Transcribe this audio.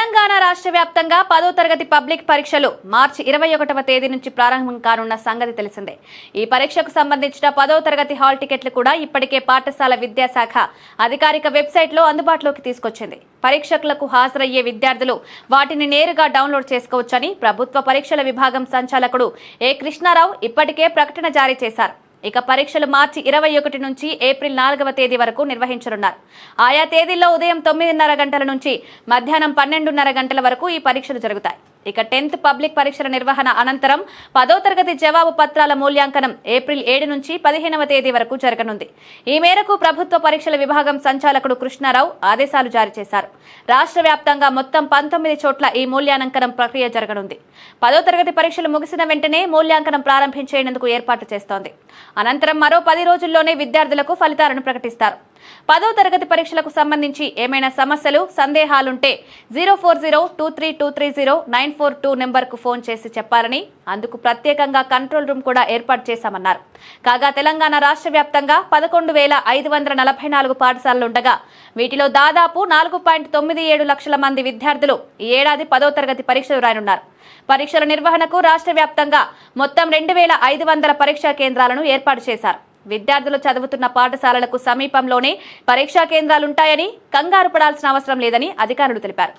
తెలంగాణ రాష్ట్ర వ్యాప్తంగా పదో తరగతి పబ్లిక్ పరీక్షలు మార్చి ఇరవై ఒకటవ తేదీ నుంచి ప్రారంభం కానున్న సంగతి తెలిసిందే. ఈ పరీక్షకు సంబంధించిన పదో తరగతి హాల్ టికెట్లు కూడా ఇప్పటికే పాఠశాల విద్యాశాఖ అధికారిక వెబ్సైట్లో అందుబాటులోకి తీసుకొచ్చింది. పరీక్షకులకు హాజరయ్యే విద్యార్థులు వాటిని నేరుగా డౌన్లోడ్ చేసుకోవచ్చని ప్రభుత్వ పరీక్షల విభాగం సంచాలకుడు ఏ కృష్ణారావు ఇప్పటికే ప్రకటన జారీ చేశారు. ఇక పరీక్షలు మార్చి ఇరవై ఒకటి నుంచి ఏప్రిల్ నాలుగవ తేదీ వరకు నిర్వహించనున్నారు. ఆయా తేదీల్లో ఉదయం తొమ్మిదిన్నర గంటల నుంచి మధ్యాహ్నం పన్నెండున్నర గంటల వరకు ఈ పరీక్షలు జరుగుతాయి. ఇక టెన్త్ పబ్లిక్ పరీక్షల నిర్వహణ అనంతరం పదో తరగతి జవాబు పత్రాల మూల్యాంకనం ఏప్రిల్ ఏడు నుంచి పదిహేనవ తేదీ వరకు జరగనుంది. ఈ మేరకు ప్రభుత్వ పరీక్షల విభాగం సంచాలకుడు కృష్ణారావు ఆదేశాలు జారీ చేశారు. రాష్ట్ర వ్యాప్తంగా మొత్తం పంతొమ్మిది చోట్ల ఈ మూల్యాంకనం ప్రక్రియ జరగనుంది. పదో తరగతి పరీక్షలు ముగిసిన వెంటనే మూల్యాంకనం ప్రారంభించేందుకు ఏర్పాటు చేస్తోంది. అనంతరం మరో పది రోజుల్లోనే విద్యార్థులకు ఫలితాలను ప్రకటిస్తారు. పదో తరగతి పరీక్షలకు సంబంధించి ఏమైనా సమస్యలు సందేహాలుంటే zero four zero two three two three zero nine four two నెంబర్కు ఫోన్ చేసి చెప్పాలని అందుకు ప్రత్యేకంగా కంట్రోల్ రూమ్ కూడా ఏర్పాటు చేశామన్నారు. కాగా తెలంగాణ రాష్ట్ర వ్యాప్తంగా పదకొండు వేల ఐదు వందల నలభై నాలుగు పాఠశాలలుండగా వీటిలో దాదాపు నాలుగు పాయింట్ తొమ్మిది ఏడు లక్షల మంది విద్యార్థులు ఈ ఏడాది పదో తరగతి పరీక్షలు రాయనున్నారు పరీక్షల నిర్వహణకు రాష్ట్ర వ్యాప్తంగా మొత్తం రెండు వేల ఐదు వందల పరీక్షా కేంద్రాలను ఏర్పాటు చేశారు. విద్యార్థులు చదువుతున్న పాఠశాలలకు సమీపంలోనే పరీక్షా కేంద్రాలుంటాయని కంగారు పడాల్సిన అవసరం లేదని అధికారులు తెలిపారు.